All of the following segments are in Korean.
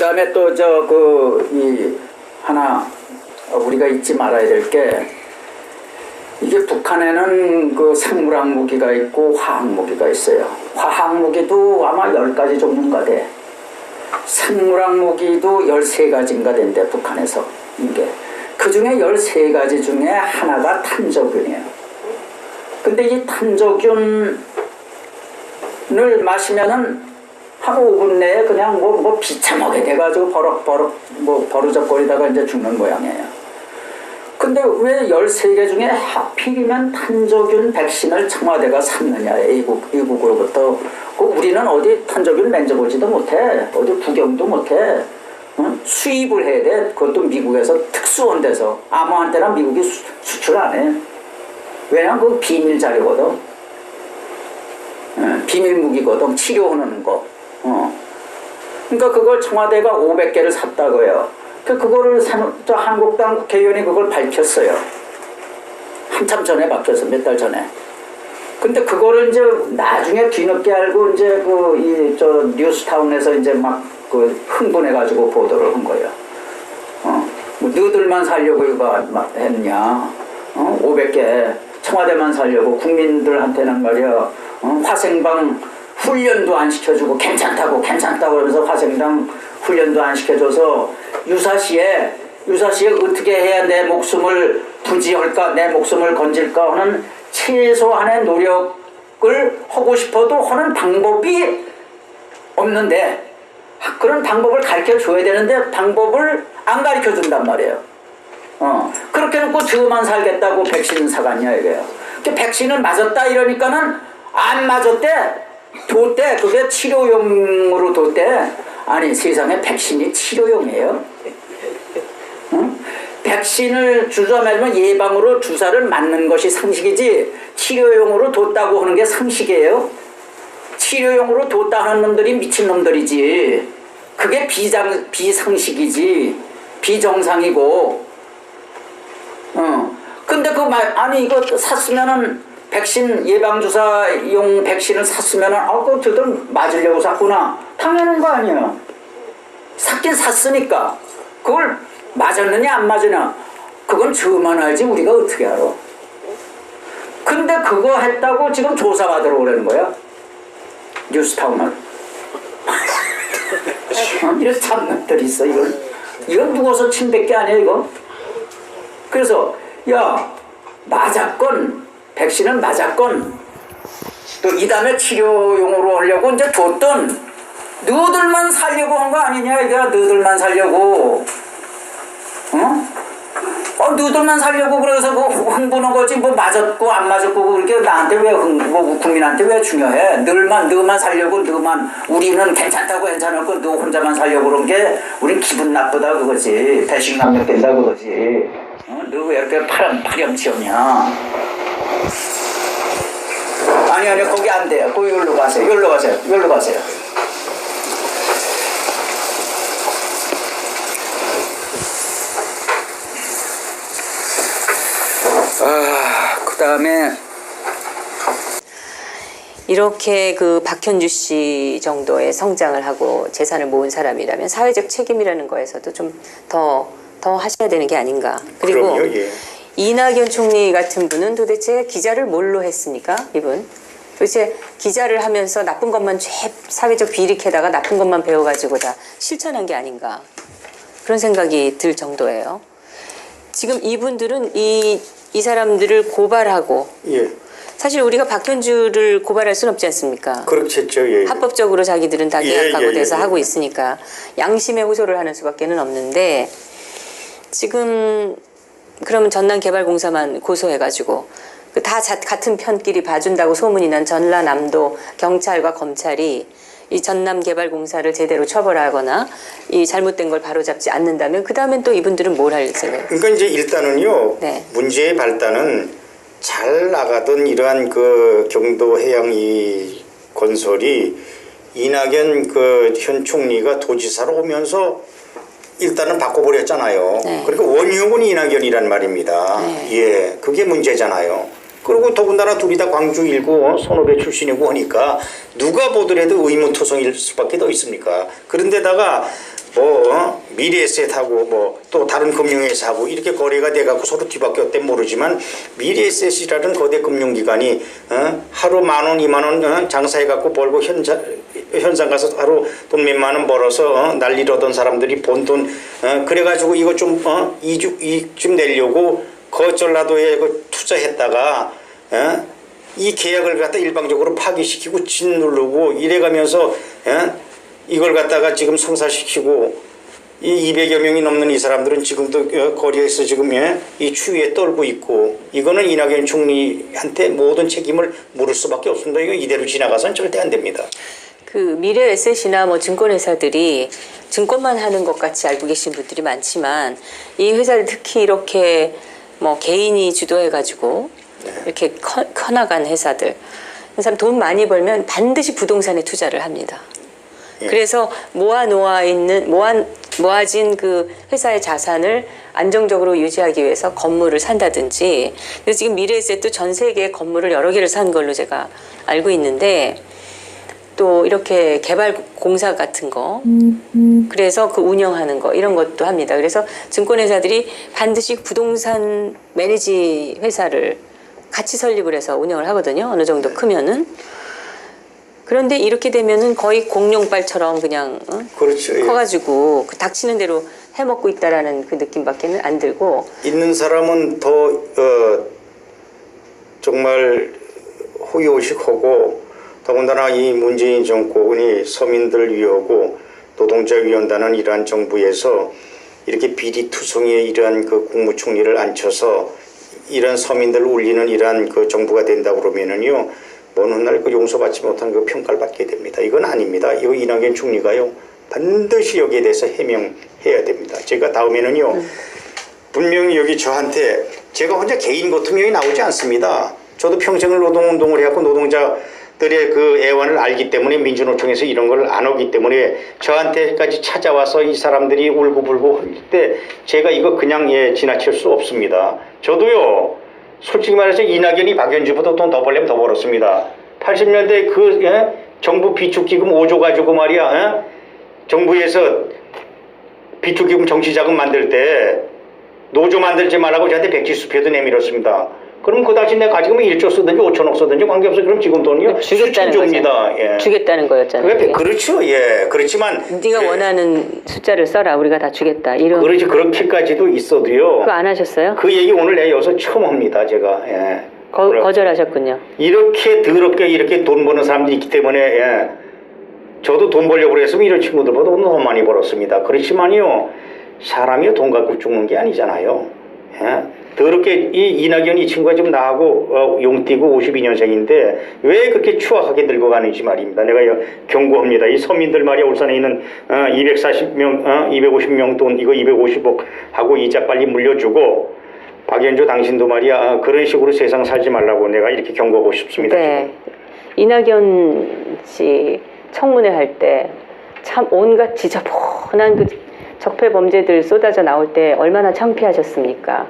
그다음에 또 저 그 이 하나 우리가 잊지 말아야 될 게 이게 북한에는 그 생물학 무기가 있고 화학 무기가 있어요. 화학 무기도 아마 10가지 종류인가 돼. 생물학 무기도 13가지인가 된대 북한에서 이게 그 중에 13가지 중에 하나가 탄저균이에요. 근데 이 탄저균을 마시면은 한 5분 내에 그냥 뭐, 뭐 비참하게 돼가지고 버럭버럭 뭐 버르적거리다가 이제 죽는 모양이에요. 근데 왜 13개 중에 하필이면 탄저균 백신을 청와대가 샀느냐, 이국, 이국으로부터. 그 우리는 어디 탄저균 만져보지도 못해. 어디 구경도 못해. 어? 수입을 해야 돼. 그것도 미국에서 특수원 돼서. 아무한테나 미국이 수, 수출 안 해. 왜냐면 그 비밀 자료거든. 어, 비밀 무기거든. 치료하는 거. 어. 그러니까 그걸 청와대가 500개를 샀다고요. 그 그거를 산, 저 한국당 국회의원이 그걸 밝혔어요. 한참 전에 밝혔어 몇달 전에. 근데 그거를 이제 나중에 뒤늦게 알고 이제 그 이 저 뉴스타운에서 이제 막 그 흥분해가지고 보도를 한 거예요. 어, 뭐 너희들만 살려고 이거 막 했냐? 어, 500개 청와대만 살려고 국민들한테는 말이야 어, 화생방 훈련도 안 시켜주고 괜찮다고 괜찮다고 그러면서 화생방 훈련도 안 시켜줘서 유사시에 유사시에 어떻게 해야 내 목숨을 부지할까 내 목숨을 건질까 하는 최소한의 노력을 하고 싶어도 하는 방법이 없는데 그런 방법을 가르쳐 줘야 되는데 방법을 안 가르쳐 준단 말이에요. 어 그렇게 놓고 저만 살겠다고 백신 사갔냐 이거예요. 그 백신을 맞았다 이러니까는 안 맞았대 뒀대 그게 치료용으로 뒀대 아니 세상에 백신이 치료용이에요. 응? 백신을 주사 맞으면 예방으로 주사를 맞는 것이 상식이지 치료용으로 뒀다고 하는 게 상식이에요. 치료용으로 뒀다 하는 놈들이 미친 놈들이지. 그게 비장, 비상식이지. 비정상이고. 어. 근데 그 말, 아니, 이거 샀으면은 백신, 예방주사용 백신을 샀으면은, 아, 그거 저들 맞으려고 샀구나. 당연한 거 아니에요. 샀긴 샀으니까. 그걸 맞았느냐, 안 맞으냐. 그건 저만 알지, 우리가 어떻게 알아. 근데 그거 했다고 지금 조사받으러 오라는 거야. 뉴스타운을. 어? 이런 참놈들이 있어, 이걸. 이건 누워서 침뱉기 아니야, 이거? 그래서, 야, 맞았건, 백신은 맞았건, 또 이 다음에 치료용으로 하려고 이제 줬던, 너들만 살려고 한 거 아니냐, 이게 너들만 살려고. 어? 어, 너들만 살려고 그래서 그 흥분한 거지 뭐 맞았고 안 맞았고 그렇게 나한테 왜 흥, 뭐 국민한테 왜 중요해? 너만 너만 살려고 너만 우리는 괜찮다고 괜찮았고 너 혼자만 살려고 그런 게 우린 기분 나쁘다 그거지 배신감 느낀다 그거지. 어? 너왜 이렇게 파렴 파렴치었냐? 아니 아니 거기 안 돼요. 거기 여기로 가세요. 여기로 가세요. 여기로 가세요. 아, 그 다음에 이렇게 그 박현주 씨 정도의 성장을 하고 재산을 모은 사람이라면 사회적 책임이라는 거에서도 좀 더더 하셔야 되는 게 아닌가. 그리고 그럼요, 예. 이낙연 총리 같은 분은 도대체 기자를 뭘로 했습니까? 이분 도대체 기자를 하면서 나쁜 것만 쫙 사회적 비리캐다가 나쁜 것만 배워가지고 다 실천한 게 아닌가 그런 생각이 들 정도예요. 지금 이분들은 이, 이 사람들을 고발하고 예. 사실 우리가 박현주를 고발할 수는 없지 않습니까? 그렇겠죠. 예. 합법적으로 자기들은 다 예, 계약하고 예, 예, 돼서 예. 하고 있으니까 양심의 호소를 하는 수밖에는 없는데 지금 그러면 전남개발공사만 고소해가지고 그다 같은 편끼리 봐준다고 소문이 난 전라남도 경찰과 검찰이 이 전남개발공사를 제대로 처벌하거나 이 잘못된 걸 바로잡지 않는다면 그 다음엔 또 이분들은 뭘 할 생각? 그러니까 이제 일단은요. 네. 문제의 발단은 잘 나가던 이러한 그 경도 해양 이 건설이 이낙연 그 현 총리가 도지사로 오면서 일단은 바꿔버렸잖아요. 네. 그러니까 원흉은 이낙연이란 말입니다. 네. 예, 그게 문제잖아요. 그리고 더군다나 둘이 다 광주 일구 선후배 출신이고 하니까 누가 보더라도 의문투성일 수밖에 더 있습니까? 그런데다가 뭐 어? 미래에셋하고 뭐 또 다른 금융회사하고 이렇게 거래가 돼갖고 서로 뒤바뀌었대 모르지만 미래에셋이라는 거대 금융기관이 어? 하루 만 원, 이만 원 어? 장사해갖고 벌고 현장 현장 가서 하루 돈 몇만 원 벌어서 어? 난리러던 사람들이 본돈 어? 그래가지고 이거 좀 어? 이주 좀 내려고 거절라도에 그 투자했다가 어? 이 계약을 갖다 일방적으로 파기시키고 짓누르고 이래가면서 어? 이걸 갖다가 지금 성사시키고 이 200여 명이 넘는 이 사람들은 지금도 어, 거리에서 지금 예, 이 추위에 떨고 있고 이거는 이낙연 총리한테 모든 책임을 물을 수밖에 없습니다. 이거 이대로 지나가선 절대 안 됩니다. 그 미래 에셋이나 뭐 증권회사들이 증권만 하는 것 같이 알고 계신 분들이 많지만 이 회사들 특히 이렇게 뭐 개인이 주도해가지고 이렇게 커, 커나간 회사들 그 사람 돈 많이 벌면 반드시 부동산에 투자를 합니다. 예. 그래서 모아 놓아 있는 모아 모아진 그 회사의 자산을 안정적으로 유지하기 위해서 건물을 산다든지 그래서 지금 미래에셋도 전 세계 건물을 여러 개를 산 걸로 제가 알고 있는데 또 이렇게 개발 공사 같은 거 그래서 그 운영하는 거 이런 것도 합니다. 그래서 증권회사들이 반드시 부동산 매니지 회사를 같이 설립을 해서 운영을 하거든요. 어느 정도 크면은 그런데 이렇게 되면은 거의 공룡발처럼 그냥 어? 그렇죠. 예. 커가지고 그 닥치는 대로 해먹고 있다라는 그 느낌밖에는 안 들고 있는 사람은 더 어, 정말 호의호식하고 더군다나 이 문재인 정권이 서민들 위하고 노동자위원단은 이러한 정부에서 이렇게 비리투성이의 이러한 그 국무총리를 앉혀서 이런 서민들을 울리는 이러한 그 정부가 된다 그러면은요 먼 훗날 그 용서받지 못한 그 평가를 받게 됩니다. 이건 아닙니다. 이거 이낙연 총리가요 반드시 여기에 대해서 해명해야 됩니다. 제가 다음에는요 분명히 여기 저한테 제가 혼자 개인 고통령이 나오지 않습니다. 저도 평생을 노동운동을 해갖고 노동자 들의 그 애환을 알기 때문에 민주노총에서 이런 걸안 하기 때문에 저한테까지 찾아와서 이 사람들이 울고불고 할 때 제가 이거 그냥 예 지나칠 수 없습니다. 저도요 솔직히 말해서 이낙연이 박연주보다 돈 더 벌려면 더 벌었습니다. 80년대 그 예? 정부 비축기금 5조 가지고 말이야 예? 정부에서 비축기금 정치자금 만들 때 노조 만들지 말라고 저한테 백지수표도 내밀었습니다. 그럼 그 당시 내가 가지고 1조 쓰든지 5천억 쓰든지 관계없어. 그럼 지금 돈이요 주겠다는 수천조입니다. 거죠. 예. 주겠다는 거였잖아요. 그게 그게. 그렇죠. 예. 그렇지만 네가 예. 원하는 숫자를 써라. 우리가 다 주겠다. 이런 그렇지 그렇게까지도 있어도요. 그거 안 하셨어요? 그 얘기 오늘 내가 여기서 처음 합니다. 제가. 예. 거, 그래. 거절하셨군요. 이렇게 더럽게 이렇게 돈 버는 사람들이 있기 때문에 예. 저도 돈 벌려고 그랬으면 이런 친구들보다 돈 너무 많이 벌었습니다. 그렇지만요 사람이 돈 갖고 죽는 게 아니잖아요. 예. 더럽게 이 이낙연이 이 친구가 지금 나하고 어, 용띠고 52년생인데 왜 그렇게 추악하게 늙어 가는지 말입니다. 내가 여- 경고합니다. 이 서민들 말이야 울산에 있는 어, 240명, 어, 250명 돈 이거 250억 하고 이자 빨리 물려주고 박연조 당신도 말이야 어, 그런 식으로 세상 살지 말라고 내가 이렇게 경고하고 싶습니다. 네. 이낙연 씨 청문회 할 때 참 온갖 지저분한 그 적폐 범죄들 쏟아져 나올 때 얼마나 창피하셨습니까?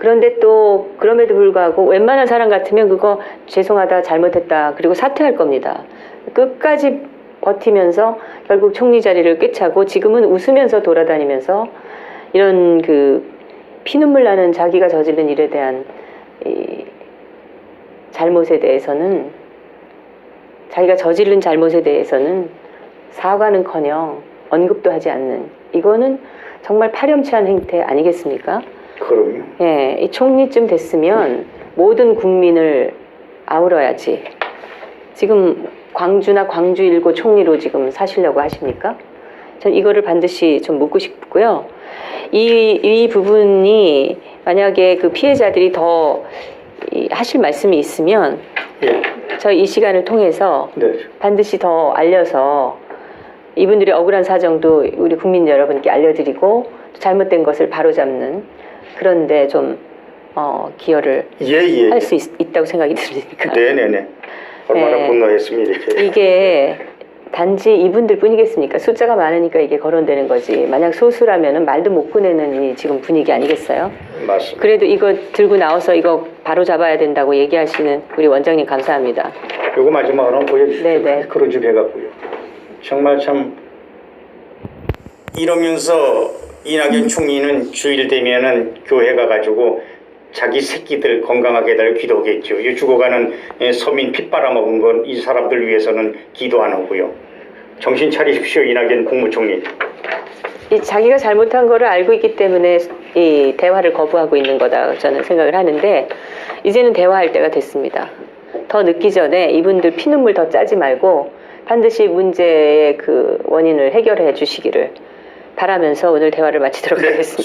그런데 또 그럼에도 불구하고 웬만한 사람 같으면 그거 죄송하다 잘못했다 그리고 사퇴할 겁니다. 끝까지 버티면서 결국 총리 자리를 꿰차고 지금은 웃으면서 돌아다니면서 이런 그 피눈물 나는 자기가 저지른 일에 대한 이 잘못에 대해서는 자기가 저지른 잘못에 대해서는 사과는커녕 언급도 하지 않는 이거는 정말 파렴치한 행태 아니겠습니까? 그럼요. 예, 이 총리쯤 됐으면 모든 국민을 아우러야지. 지금 광주나 광주 일고 총리로 지금 사시려고 하십니까? 전 이거를 반드시 좀 묻고 싶고요. 이, 이 부분이 만약에 그 피해자들이 더 이, 하실 말씀이 있으면 예. 저이 시간을 통해서 네. 반드시 더 알려서 이분들의 억울한 사정도 우리 국민 여러분께 알려드리고 잘못된 것을 바로잡는 그런데 좀 어, 기여를 예, 예. 할 수 있다고 생각이 들으니까 네네네. 얼마나 네. 이렇게. 이게 단지 이분들 뿐이겠습니까? 숫자가 많으니까 이게 거론되는 거지. 만약 소수라면은 말도 못 꺼내는 이 지금 분위기 아니겠어요? 맞습니다. 그래도 이거 들고 나와서 이거 바로 잡아야 된다고 얘기하시는 우리 원장님 감사합니다. 요거 마지막으로 보여주시죠. 네네. 크루즈 해갖고요. 정말 참 이러면서 이낙연 총리는 주일 되면은 교회 가가지고 자기 새끼들 건강하게 해달라고 기도하겠죠. 이 죽어가는 예, 서민 피 빨아먹은 건 이 사람들 위해서는 기도 안 하고요. 정신 차리십시오, 이낙연 국무총리. 이 자기가 잘못한 거를 알고 있기 때문에 이 대화를 거부하고 있는 거다 저는 생각을 하는데 이제는 대화할 때가 됐습니다. 더 늦기 전에 이분들 피눈물 더 짜지 말고 반드시 문제의 그 원인을 해결해 주시기를 바라면서 오늘 대화를 마치도록 네, 하겠습니다.